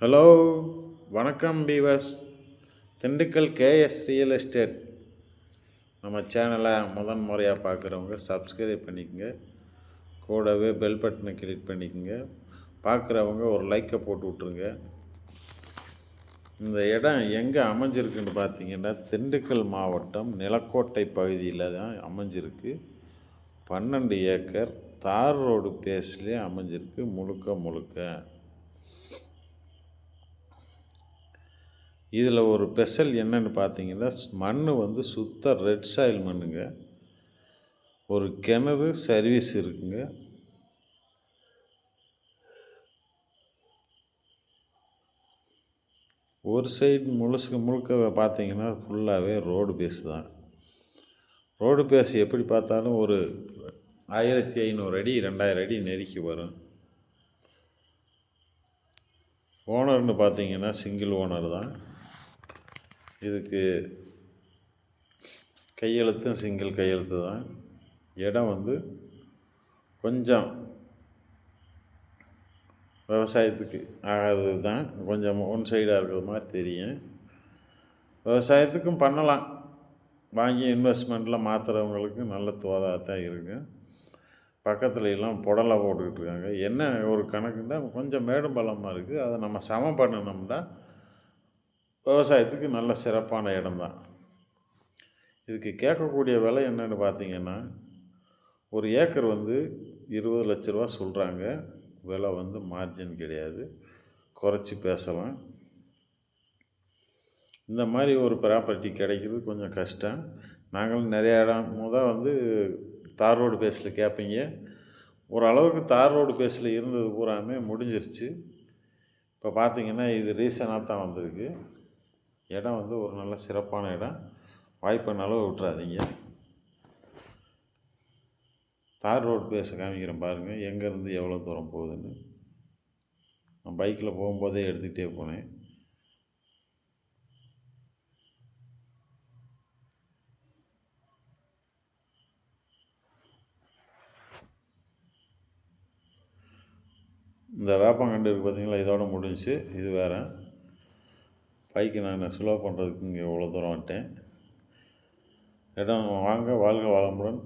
Hello வணக்கம் viewers Dindigul KS real estate. நம்ம சேனலை முதன் முறையாக பார்க்குறவங்க சப்ஸ்கிரைப் பண்ணிக்கங்க. கூடவே பெல் பட்டனை கிளிக் பண்ணிக்கோங்க. பார்க்குறவங்க ஒரு லைக்கை போட்டு விட்ருங்க. இந்த இடம் எங்கே அமைஞ்சிருக்குன்னு பார்த்தீங்கன்னா திண்டுக்கல் மாவட்டம் நிலக்கோட்டை பகுதியில் தான் அமைஞ்சிருக்கு. பன்னெண்டு ஏக்கர் தார் ரோடு பேஸ்லேயே அமைஞ்சிருக்கு முழுக்க முழுக்க. இதில் ஒரு ஸ்பெஷல் என்னன்னு பார்த்தீங்கன்னா மண் வந்து சுத்த ரெட் சாயில் மண்ணுங்க. ஒரு கிணறு சர்வீஸ் இருக்குங்க. ஒரு சைடு முழுசுக்கு முழுக்க பார்த்தீங்கன்னா ஃபுல்லாகவே ரோடு பேஸ் தான். ரோடு பேஸ் எப்படி பார்த்தாலும் ஒரு ஆயிரத்தி ஐநூறு அடி ரெண்டாயிரம் அடி நெருக்கி வரும். ஓனர்னு பார்த்தீங்கன்னா சிங்கிள் ஓனர் தான். இதுக்கு கையெழுத்தும் சிங்கிள் கையெழுத்து தான். இடம் வந்து கொஞ்சம் விவசாயத்துக்கு ஆகாதது தான். கொஞ்சம் ஒன் சைடாக இருக்கிற மாதிரி தெரியும். விவசாயத்துக்கும் பண்ணலாம். வாங்கி இன்வெஸ்ட்மெண்ட்டில் மாற்றுறவங்களுக்கு நல்ல தோதாக தான் இருக்கும் பக்கத்துல எல்லாம் புடலை போட்டுக்கிட்டு இருக்காங்க. என்ன ஒரு கணக்குன்னா கொஞ்சம் மேடும் பள்ளமாக இருக்குது அதை நம்ம சமம் பண்ணினோம்னா விவசாயத்துக்கு நல்ல சிறப்பான இடம்தான். இதுக்கு கேட்கக்கூடிய விலை என்னென்னு பார்த்தீங்கன்னா ஒரு ஏக்கர் வந்து இருபது லட்ச ரூபா சொல்கிறாங்க விலை வந்து மார்ஜின் கிடையாது. குறைச்சி பேசலாம். இந்த மாதிரி ஒரு ப்ராப்பர்ட்டி கிடைக்கிறது கொஞ்சம் கஷ்டம். நாங்களும் நிறையா இடம் முதல் வந்து தார் ரோடு பேஸில் கேட்பீங்க ஓரளவுக்கு தார் ரோடு பேஸில் இருந்தது பூராமே முடிஞ்சிருச்சு. இப்போ பார்த்தீங்கன்னா இது ரீசனாக தான் வந்திருக்கு. இடம் வந்து ஒரு நல்ல சிறப்பான இடம். வாய்ப்பு அளவு விட்டுறாதீங்க. தார் ரோடு பேச காமிக்கிறேன் பாருங்கள் எங்கேருந்து எவ்வளோ தூரம் போகுதுன்னு. நான் பைக்கில் போகும்போதே எடுத்துக்கிட்டே போனேன். இந்த வேப்பங்கண்டு இருக்குது பார்த்தீங்களா? இதோட முடிஞ்சுச்சு. இது வேறு. பைக்கு நான் ஸ்லோ பண்ணுறதுக்கு இங்கே இவ்வளோ தூரம் வந்துட்டேன். இடம் வாங்க வாழ்க வளமுடன்.